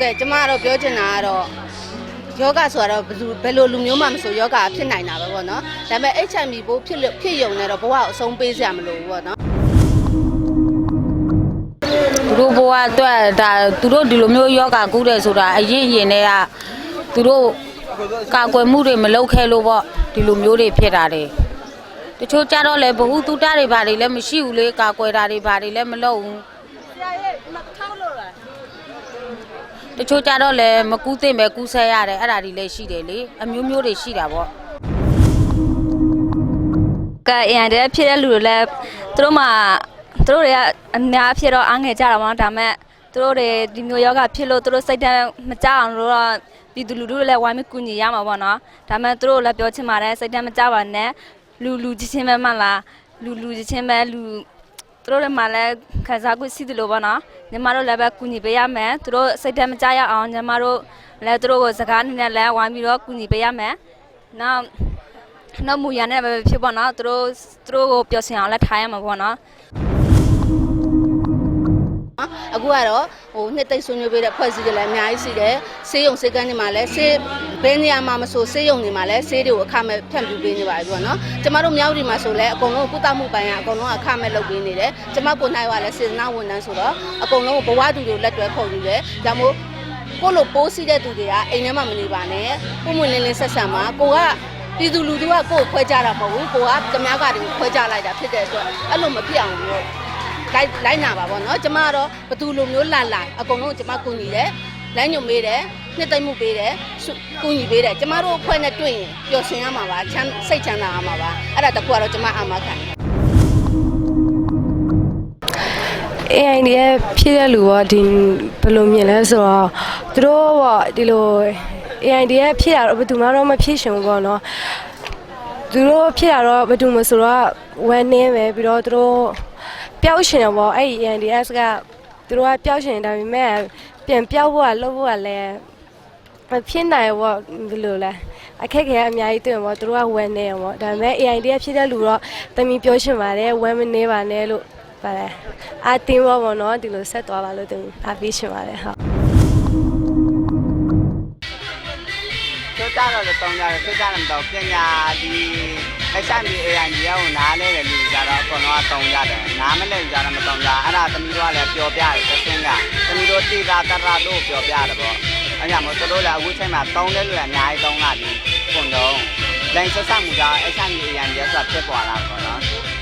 ကဲကျမကတော့ပြောချင်တာကတော့ယောဂဆိုတော့ဘယ်သူဘယ်လိုလူမျိုးမှမဆိုယောဂဖြစ်နိုင်တာပဲပေါ့နော်ဒါပေမဲ့ HIV ပိုးဖြစ်လို့ဖြစ်ယုံနေတော့ဘဝကိုအဆုံးပေးစရာမလိုဘူးပေါ့နော်သူတို့ဘဝအတွက်ဒါသူတို့ဒီလိုမျိုးယောဂကူးတယ်ဆိုတာအရင်ရင်တည်းကသူတို့ကာကွယ်မှုတွေမလုပ်ခဲ့လို့ပေါ့ဒီလိုမျိုးတွေဖြစ်တာတွေတချို့ကြတော့လေဘ ഹു တုတတွေဘာတွေလည်းမရှိဘူးလေကာကွယ်တာတွေဘာတွေလည်းမလုပ်ဘူး တချို့ကြတော့လေမကူးသိမ့်ပဲကူးဆက်ရတယ်အဲ့ဒါတွေလည်းရှိတယ်လေအမျိုးမျိုးတွေရှိတာပေါ့ကဲအရင်တည်းဖြစ်တဲ့လူတွေလည်းသူတို့မှသူတို့တွေကအများဖြစ်တော့အားငယ်ကြတာပေါ့နော်ဒါပေမဲ့သူတို့တွေဒီမျိုးယောဂဖြစ်လို့သူတို့စိတ်ဓာတ်မကြအောင်လို့တော့ပြည်သူလူထုတွေလည်းဝိုင်းမကူညီရမှာပေါ့နော်ဒါပေမဲ့သူတို့လည်းပြောချင်ပါတယ်စိတ်ဓာတ်မကြပါနဲ့လူလူကြီးချင်းပဲမှလားလူလူကြီးချင်းပဲလူ သူတို့တွေမှလည်းခံစား구ရှိတယ်လို့ပေါ့နော်ညီမတို့လည်းပဲကူညီပေးရမယ်သူတို့စိတ်ဓာတ်မကြရအောင်ညီမတို့လည်းသူတို့ကိုစကားနည်းနဲ့လည်းဝိုင်းပြီးတော့ကူညီပေးရမယ်နောက်နောက်မူရနဲ့ပဲဖြစ်ပေါ့နော်သူတို့သူတို့ကိုပျော်စင်အောင်လည်းထားရမှာပေါ့နော် အခုကတော့ဟိုနှစ်သိမ့်ဆွေးနွေးပေးတဲ့ဖွဲ့စည်းတွေလည်းအများကြီးရှိတယ်ဆေးရုံဆေးကန်းတွေမှာလည်းဆေးဘယ်နေရာမှာမဆိုဆေးရုံတွေမှာလည်းဆေးတွေကိုအခမဲ့ဖြန့်ဖြူးပေးနေပါပြီပေါ့နော်ကျမတို့မြောက်ဒီမှာဆိုလည်းအကုန်လုံးကုသမှုပိုင်းကအကုန်လုံးအခမဲ့လုပ်ပေးနေတယ်ကျမကိုနိုင်ကလည်းစေတနာဝန်ထမ်းဆိုတော့အကုန်လုံးဘဝတူတွေကိုလက်တွဲခေါ်ယူတယ်ဒါမို့ကိုလိုပိုးစီးတဲ့သူတွေကအိမ်ထဲမှာမနေပါနဲ့ကိုမွင်လင်းလင်းဆက်ဆံပါကိုကပြည်သူလူထုကကိုယ်ကိုခွဲကြတာမဟုတ်ဘူးကိုကဓမြကတွေကိုခွဲကြလိုက်တာဖြစ်တဲ့အတွက်အဲ့လိုမဖြစ်အောင်လို့ လိုက်လိုက်နာပါဗောနော်ကျမကတော့ဘသူလိုမျိုးလာလာအကုန်လုံးကျမကူညီတယ်လိုင်းညွန်ပေးတယ်နှစ်သိမ့်မှုပေးတယ်စုကူညီပေးတယ်ကျမတို့အဖွဲ့နဲ့တွေ့ရင်ပျော်ရွှင်ရမှာပါချမ်းစိတ်ချမ်းသာရမှာပါအဲ့ဒါတကူကတော့ကျမအာမခံ AI တွေရဲ့ဖြစ်တဲ့လူပေါ့ဒီဘယ်လိုမြင်လဲဆိုတော့သူတို့ပေါ့ဒီလို AI တွေရဲ့ဖြစ်တာတော့ဘယ်သူမှတော့မဖြစ်ရှင်ဘူးပေါ့နော်သူတို့ဖြစ်တာတော့ဘယ်သူမှဆိုတော့ဝမ်းနည်းပဲပြီးတော့သူတို့ ပျောက်ရှင်တယ်ပေါ့အဲ့ဒီ AI တွေကသူတို့ကပျောက်ရှင်တယ်ဒါပေမဲ့ပြန်ပျောက်ဖို့ကလုပ်ဖို့ကလည်းမဖြစ်နိုင်ဘူးပေါ့ဒီလိုလဲအခက်အခဲအများကြီးတွေ့မှာပေါ့သူတို့ကဝမ်းနေရပေါ့ဒါပေမဲ့ AI တွေကဖြစ်တဲ့လူတော့တမီပြောရှင်ပါတယ်ဝမ်းမနေပါနဲ့လို့ပါတယ်အတင်းဘောပေါ့နော်ဒီလိုဆက်သွားပါလို့တင်အားပေးရှင်ပါတယ်ဟုတ် ကြတော့လည်းတောင်းကြတယ်တို့ကြတယ်မတော့ပညာဒီအစမ်းဒီ AI ကြီးကိုနားလဲတယ်လူကြတော့အကုန်လုံးကတောင်းကြတယ်နားမလဲကြတော့မတောင်းကြအဲ့ဒါသမီးတို့ကလည်းပျော်ပြတယ်သင်းကသမီးတို့တိတာတရတို့ပျော်ပြတယ်ပေါ့အဲ့ကြောင့်မို့တို့လည်းအခုချိန်မှာတောင်းတဲ့လူကအများကြီးတောင်းလာပြီပုံတော့လိုင်းဆက်ဆက်မှုကြောင့်အစမ်းဒီ AI ကြီးဆိုတာဖြစ်ပေါ်လာတာ